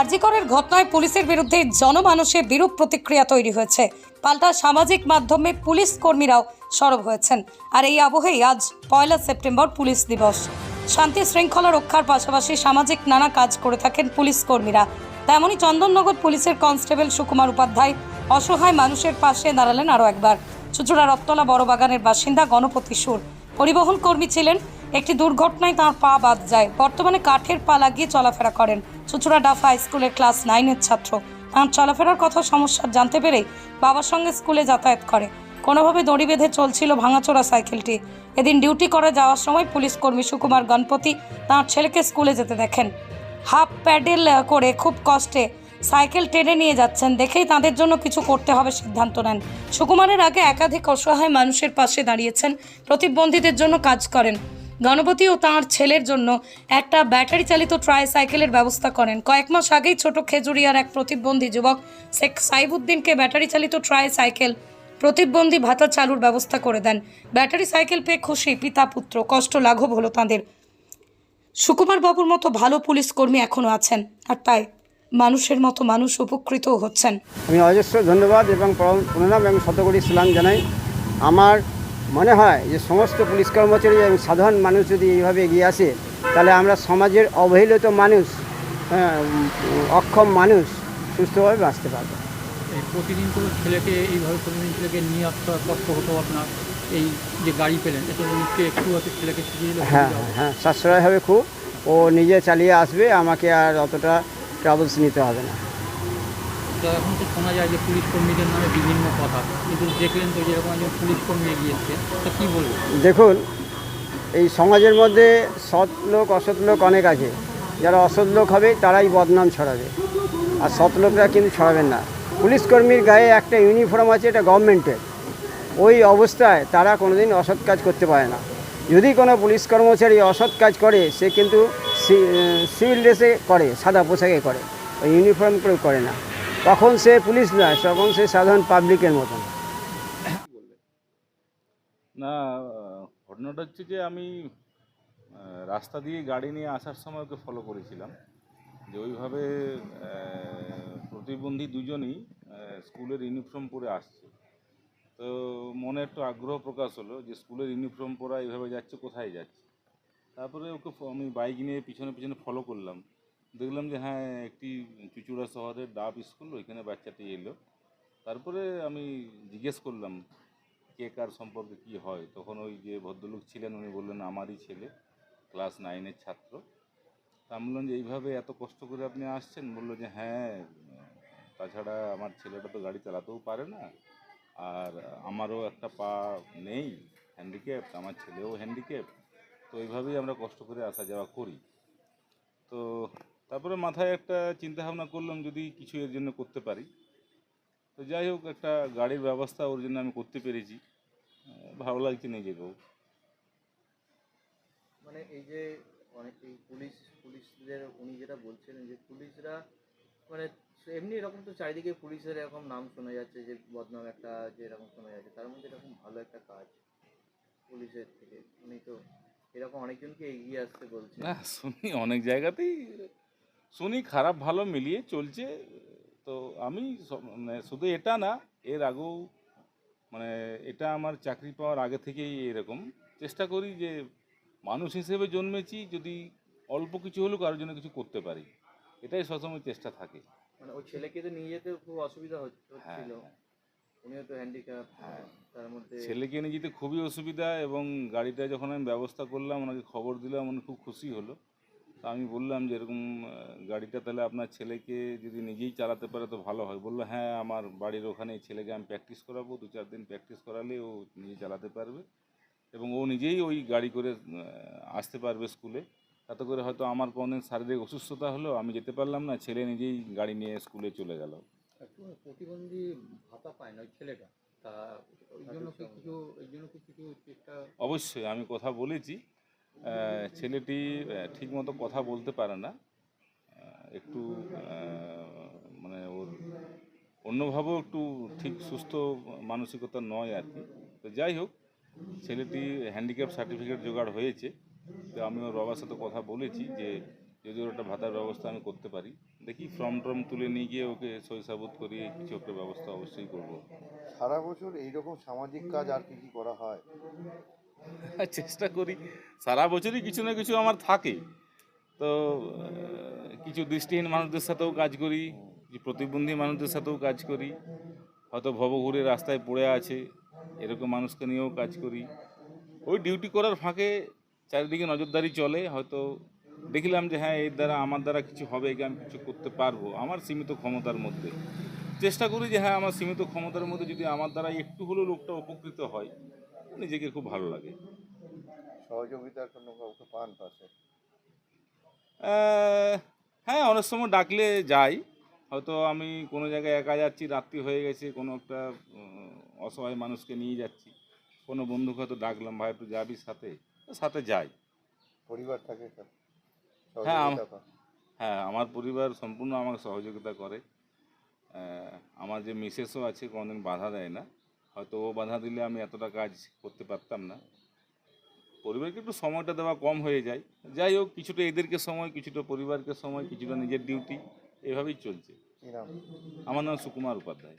আরজিকরের ঘটনায় পুলিশের বিরুদ্ধে জনমানসে বিরূপ প্রতিক্রিয়া তৈরি হয়েছে। পাল্টা সামাজিক মাধ্যমে পুলিশ কর্মীরাও সরব হয়েছেন। আর এই আবহেই আজ পয়লা সেপ্টেম্বর পুলিশ দিবস। শান্তি শৃঙ্খলা রক্ষার পাশাপাশি সামাজিক নানা কাজ করে থাকেন পুলিশ কর্মীরা। তেমনই চন্দননগর পুলিশের কনস্টেবল সুকুমার উপাধ্যায় অসহায় মানুষের পাশে দাঁড়ালেন আরও একবার। চুচুড়া রত্তলা বড়বাগানের বাসিন্দা গণপতি সুর। পরিবহন কর্মী ছিলেন একটি দুর্ঘটনায় তাঁর পা বাদ যায়। বর্তমানে কাঠের পা লাগিয়ে চলাফেরা করেন। চুচুড়া ডাফ হাই স্কুলের ক্লাস নাইনের ছাত্র। তাঁর চলাফেরার কথা সমস্যা জানতে পেরেই বাবার সঙ্গে স্কুলে যাতায়াত করে। কোনোভাবে দড়ি বেঁধে চলছিল ভাঙাচোরা সাইকেলটি। এদিন ডিউটি করে যাওয়ার সময় পুলিশ কর্মী সুকুমার গণপতি তাঁর ছেলেকে স্কুলে যেতে দেখেন। হাফ প্যাডেল করে খুব কষ্টে সাইকেল টেনে নিয়ে যাচ্ছেন। দেখেই তাদের জন্য কিছু করতে হবে সিদ্ধান্ত নেন। সুকুমারের আগে একাধিক অসহায় মানুষের পাশে দাঁড়িয়েছেন। প্রতিবন্ধীদের জন্য কাজ করেন। গণপতি ও তাঁর ছেলের জন্য একটা ব্যাটারি চালিত ট্রাই সাইকেলের ব্যবস্থা করেন। কয়েক মাস আগেই ছোট খেজুরিয়ার এক প্রতিবন্ধী যুবক শেখ সাইবুদ্দিনকে ব্যাটারি চালিত ট্রাই সাইকেল প্রতিবন্ধী ভাতা চালুর ব্যবস্থা করে দেন। ব্যাটারি সাইকেল পেয়ে খুশি পিতা পুত্র। কষ্ট লাঘব হলো তাঁদের। সুকুমার বাবুর মতো ভালো পুলিশ কর্মী এখনও আছেন আর তাই মানুষের মতো মানুষ উপকৃতও হচ্ছেন। আমি অজস্র ধন্যবাদ এবং প্রণাম এবং শতকোটি সালাম জানাই। আমার মনে হয় যে সমস্ত পুলিশ কর্মচারী এবং সাধারণ মানুষ যদি এইভাবে এগিয়ে আসে তাহলে আমরা সমাজের অবহেলিত মানুষ হ্যাঁ, অক্ষম মানুষ সুস্থভাবে বাঁচতে পারব। এই প্রতিদিন কোনো ছেলেকে এইভাবে প্রতিদিন ছেলেকে নিয়ে আসতে কষ্ট হতো আপনার? এই যে গাড়ি পেলেন এটা নিশ্চয়ই একটু হয়তো ছেলেকে হ্যাঁ হ্যাঁ হ্যাঁ সাশ্রয় হবে খুব। ও নিজে চালিয়ে আসবে আমাকে আর অতটা ট্রাভেলস নিতে হবে না। তো এখন তো শোনা যায় যে পুলিশ কর্মীদের নামে বিভিন্ন কথা। কিন্তু দেখলেন তো যেরকম একজন পুলিশ কর্মী এগিয়ে এসছে, তা কী বলব? দেখুন, এই সমাজের মধ্যে সৎ লোক, অসৎ লোক অনেক আছে। যারা অসৎ লোক হবে, তারাই বদনাম ছড়াবে। আর সৎ লোকরা কিন্তু ছড়াবেন না। পুলিশ কর্মীর গায়ে একটা ইউনিফর্ম আছে, এটা গভর্নমেন্টের ওই অবস্থায় তারা কোনোদিন অসৎ কাজ করতে পারে না। যদি কোনো পুলিশ কর্মচারী অসৎ কাজ করে, সে কিন্তু সিভিল ড্রেসে করে, সাদা পোশাকে করে। ওই ইউনিফর্ম করে করে না। তখন সে পুলিশ নয়, তখন সে সাধারণ পাবলিকের মতন। না, ঘটনাটা হচ্ছে যে আমি রাস্তা দিয়ে গাড়ি নিয়ে আসার সময় ওকে ফলো করেছিলাম। যে ওইভাবে প্রতিবন্ধী দুজনই স্কুলের ইউনিফর্ম পরে আসছে। তো মনে একটু আগ্রহ প্রকাশ হলো যে স্কুলের ইউনিফর্ম পরা এইভাবে যাচ্ছে, কোথায় যাচ্ছে? তারপরে ওকে আমি বাইক নিয়ে পিছনে পিছনে ফলো করলাম। দেখলাম যে হ্যাঁ একটি চুচুড়া শহরের ডাব স্কুল, ওইখানে বাচ্চাটি এলো। তারপরে আমি জিজ্ঞেস করলাম, কে কার সম্পর্কে কি হয়? তখন ওই যে ভদ্রলোক ছিলেন, উনি বললেন, আমারই ছেলে, ক্লাস নাইনের ছাত্র। তা আমি বললাম যে, এইভাবে এত কষ্ট করে আপনি আসছেন? বলল যে হ্যাঁ তাছাড়া আমার ছেলেটা তো গাড়ি চালাতেও পারে না, আর আমারও একটা পা নেই হ্যান্ডিক্যাপ আমার ছেলেও হ্যান্ডিক্যাপ তো এইভাবেই আমরা কষ্ট করে আসা যাওয়া করি। তো তারপরে মাথায় একটা চিন্তা ভাবনা করলাম যদি কিছু এর জন্য করতে পারি। তো যাই হোক একটা গাড়ির ব্যবস্থা ওর জন্য আমি করতে পেরেছি। ভালো লাগছে নিজেকেও মানে এই যে অনেক এই পুলিশ পুলিশদের উনি যেটা বলছিলেন যে পুলিশরা মানে এমনি এরকম তো চারিদিকে পুলিশের এরকম নাম শোনা যাচ্ছে যে বদনাম একটা যে এরকম শোনা যাচ্ছে তার মধ্যে এরকম ভালো একটা কাজ পুলিশের থেকে। উনি তো এরকম অনেকজনকে এগিয়ে আসতে বলছে না শুনি অনেক জায়গাতেই শুনি খারাপ ভালো মিলিয়ে চলছে তো আমি মানে শুধু এটা না এর আগেও মানে এটা আমার চাকরি পাওয়ার আগে থেকেই এরকম। চেষ্টা করি যে মানুষ হিসেবে জন্মেছি যদি অল্প কিছু হলেও কারোর জন্য কিছু করতে পারি। এটাই সবসময় চেষ্টা থাকে। মানে ওই ছেলেকে তো নিয়ে যেতে খুব অসুবিধা হচ্ছ- হ্যাঁ। হচ্ছিল। উনিও তো হ্যান্ডিক্যাপ হ্যাঁ। তার মধ্যে ছেলেকে নিয়ে যেতে খুবই অসুবিধা এবং গাড়িটা যখন আমি ব্যবস্থা করলাম ওনাকে খবর দিলাম উনি খুব খুশি হলো। তা আমি বললাম যে এরকম গাড়িটা তাহলে আপনার ছেলেকে যদি নিজেই চালাতে পারে তো ভালো হয়। বলল হ্যাঁ আমার বাড়ির ওখানে ছেলেকে আমি প্র্যাকটিস করাবো দু চার দিন প্র্যাকটিস করালে ও নিজে চালাতে পারবে এবং ও নিজেই ওই গাড়ি করে আসতে পারবে স্কুলে তাতে করে হয়তো আমার কোনোদিন শারীরিক অসুস্থতা হলো আমি যেতে পারলাম না ছেলে নিজেই গাড়ি নিয়ে স্কুলে চলে গেল। প্রতিবন্ধী ভাতা পায় না ওই ছেলেটা? তা ওই জন্য কিছু এই জন্য কিছু চেষ্টা অবশ্যই আমি কথা বলেছি। ছেলেটি ঠিকমতো কথা বলতে পারে না। একটু মানে ওর অন্যভাবেও একটু ঠিক সুস্থ মানসিকতা নয় আর কি। তো যাই হোক, ছেলেটি হ্যান্ডিক্যাপ সার্টিফিকেট জোগাড় হয়েছে। তো আমি ওর বাবার সাথে কথা বলেছি যে, যদি ওর একটা ভাতার ব্যবস্থা আমি করতে পারি, দেখি ফর্ম টর্ম তুলে নিয়ে গিয়ে ওকে সই সাবুত করিয়ে কিছু একটা ব্যবস্থা অবশ্যই করব। সারা বছর এইরকম সামাজিক কাজ আর কি কি করা হয়? চেষ্টা করি। সারা বছরই কিছু না কিছু আমার থাকে। তো কিছু দৃষ্টিহীন মানুষদের সাথেও কাজ করি, কিছু প্রতিবন্ধী মানুষদের সাথেও কাজ করি। হয়তো ভবঘুরে রাস্তায় পড়ে আছে, এরকম মানুষকে নিয়েও কাজ করি। ওই ডিউটি করার ফাঁকে চারিদিকে নজরদারি চলে, হয়তো দেখলাম যে হ্যাঁ এর দ্বারা, আমার দ্বারা কিছু হবে কি, আমি কিছু করতে পারব, আমার সীমিত ক্ষমতার মধ্যে। চেষ্টা করি যে হ্যাঁ আমার সীমিত ক্ষমতার মধ্যে যদি আমার দ্বারা একটু হলেও লোকটা উপকৃত হয়। নিজেকে খুব ভালো লাগে। সহযোগিতার কোনো কাউকে পান পাশে? হ্যাঁ অনেক সময় ডাকলে যাই। হয়তো আমি কোনো জায়গায় একা যাচ্ছি রাত্রি হয়ে গেছে কোনো একটা অসহায় মানুষকে নিয়ে যাচ্ছি। কোনো বন্ধুকে হয়তো ডাকলাম ভাই একটু যাবি সাথে? সাথে যাই। পরিবার থাকে হ্যাঁ, হ্যাঁ আমার পরিবার সম্পূর্ণ আমাকে সহযোগিতা করে। আমার যে মিসেসও আছে কোনোদিন বাধা দেয় না। হয়তো ও বাধা দিলে আমি এতটা কাজ করতে পারতাম না। পরিবারকে একটু সময়টা দেওয়া কম হয়ে যায়। যাই হোক কিছুটা এদেরকে সময় কিছুটা পরিবারকে সময় কিছুটা নিজের ডিউটি এভাবেই চলছে। আমার নাম সুকুমার উপাধ্যায়।